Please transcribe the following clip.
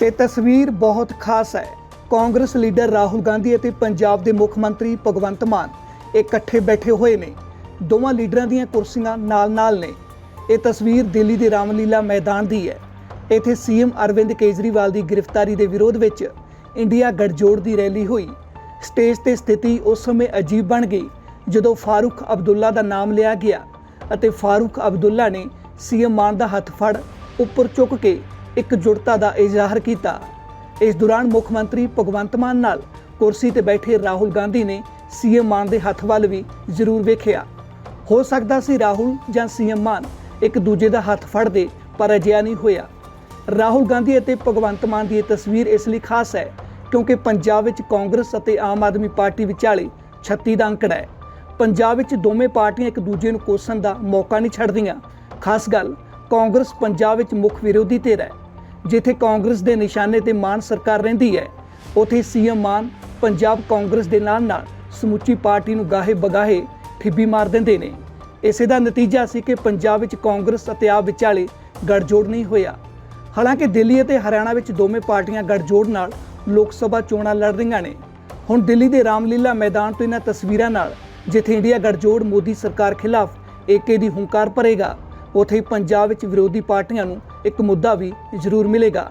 ਤੇ ਤਸਵੀਰ ਬਹੁਤ ਖਾਸ ਹੈ। ਕਾਂਗਰਸ ਲੀਡਰ ਰਾਹੁਲ ਗਾਂਧੀ ਅਤੇ ਪੰਜਾਬ ਦੇ ਮੁੱਖ ਮੰਤਰੀ ਭਗਵੰਤ ਮਾਨ ਇਕੱਠੇ ਬੈਠੇ ਹੋਏ ਨੇ। ਦੋਵਾਂ ਲੀਡਰਾਂ ਦੀਆਂ ਕੁਰਸੀਆਂ ਨਾਲ-ਨਾਲ ਨੇ। ਇਹ ਤਸਵੀਰ ਦਿੱਲੀ ਦੇ ਰਾਮਲੀਲਾ ਮੈਦਾਨ ਦੀ ਹੈ। ਇੱਥੇ ਸੀਐਮ ਅਰਵਿੰਦ ਕੇਜਰੀਵਾਲ ਦੀ ਗ੍ਰਿਫਤਾਰੀ ਦੇ ਵਿਰੋਧ ਵਿੱਚ ਇੰਡੀਆ ਗੱਠਜੋੜ ਦੀ ਰੈਲੀ ਹੋਈ। ਸਟੇਜ ਤੇ ਸਥਿਤੀ ਉਸ ਸਮੇਂ ਅਜੀਬ ਬਣ ਗਈ, ਜਦੋਂ ਫਾਰੂਕ ਅਬਦੁੱਲਾ ਦਾ ਨਾਮ ਲਿਆ ਗਿਆ ਅਤੇ ਫਾਰੂਕ ਅਬਦੁੱਲਾ ਨੇ ਸੀਐਮ ਮਾਨ ਦਾ ਹੱਥ ਫੜ ਉੱਪਰ ਚੁੱਕ ਕੇ ਇੱਕ ਜੁੜਤਾ ਦਾ ਇਜ਼ਹਾਰ ਕੀਤਾ। ਇਸ ਦੌਰਾਨ ਮੁੱਖ ਮੰਤਰੀ ਭਗਵੰਤ ਮਾਨ ਨਾਲ ਕੁਰਸੀ ਤੇ ਬੈਠੇ ਰਾਹੁਲ ਗਾਂਧੀ ਨੇ ਸੀਐਮ ਮਾਨ ਦੇ ਹੱਥ ਵੱਲ ਵੀ ਜ਼ਰੂਰ ਵੇਖਿਆ। ਹੋ ਸਕਦਾ ਸੀ ਰਾਹੁਲ ਜਾਂ ਸੀਐਮ ਮਾਨ ਇੱਕ ਦੂਜੇ ਦਾ ਹੱਥ ਫੜਦੇ, ਪਰ ਅਜਿਹਾ ਨਹੀਂ ਹੋਇਆ। ਰਾਹੁਲ ਗਾਂਧੀ ਅਤੇ ਭਗਵੰਤ ਮਾਨ ਦੀ ਇਹ ਤਸਵੀਰ ਇਸ ਲਈ ਖਾਸ ਹੈ ਕਿਉਂਕਿ ਪੰਜਾਬ ਵਿੱਚ ਕਾਂਗਰਸ ਅਤੇ ਆਮ ਆਦਮੀ ਪਾਰਟੀ ਵਿਚਾਲੇ 36 ਦਾ ਅੰਕੜਾ ਹੈ। ਪੰਜਾਬ ਵਿੱਚ ਦੋਵੇਂ ਪਾਰਟੀਆਂ ਇੱਕ ਦੂਜੇ ਨੂੰ ਕੋਸਣ ਦਾ ਮੌਕਾ ਨਹੀਂ ਛੱਡਦੀਆਂ। ਖਾਸ ਗੱਲ, ਕਾਂਗਰਸ ਪੰਜਾਬ ਵਿੱਚ ਮੁੱਖ ਵਿਰੋਧੀ ਧਿਰ ਹੈ। ਜਿੱਥੇ ਕਾਂਗਰਸ ਦੇ ਨਿਸ਼ਾਨੇ ਤੇ ਮਾਨ ਸਰਕਾਰ ਰਹਿੰਦੀ ਹੈ, ਉਥੇ ਸੀਐਮ ਮਾਨ ਪੰਜਾਬ ਕਾਂਗਰਸ ਦੇ ਨਾਲ ਨਾਲ ਸਮੁੱਚੀ ਪਾਰਟੀ ਨੂੰ ਗਾਹੇ ਬਗਾਹੇ ਠਿੱਬੀ ਮਾਰ ਦਿੰਦੇ ਨੇ। ਇਸੇ ਦਾ ਨਤੀਜਾ ਸੀ ਕਿ ਪੰਜਾਬ ਵਿੱਚ ਕਾਂਗਰਸ ਅਤੇ ਆਪ ਵਿਚਾਲੇ ਗੱਠਜੋੜ ਨਹੀਂ ਹੋਇਆ। ਹਾਲਾਂਕਿ ਦਿੱਲੀ ਅਤੇ ਹਰਿਆਣਾ ਵਿੱਚ ਦੋਵੇਂ ਪਾਰਟੀਆਂ ਗੱਠਜੋੜ ਨਾਲ ਲੋਕ ਸਭਾ ਚੋਣਾਂ ਲੜ ਰਹੀਆਂ ਨੇ। ਹੁਣ ਦਿੱਲੀ ਦੇ ਰਾਮਲੀਲਾ ਮੈਦਾਨ ਤੋਂ ਇਹਨਾਂ ਤਸਵੀਰਾਂ ਨਾਲ ਜਿੱਥੇ ਇੰਡੀਆ ਗੱਠਜੋੜ ਮੋਦੀ ਸਰਕਾਰ ਖਿਲਾਫ ਏਕੇ ਦੀ ਹੰਕਾਰ ਭਰੇਗਾ। ਉਥੇ ਹੀ ਪੰਜਾਬ ਵਿੱਚ ਵਿਰੋਧੀ ਪਾਰਟੀਆਂ ਨੂੰ ਇੱਕ ਮੁੱਦਾ ਵੀ ਜ਼ਰੂਰ ਮਿਲੇਗਾ।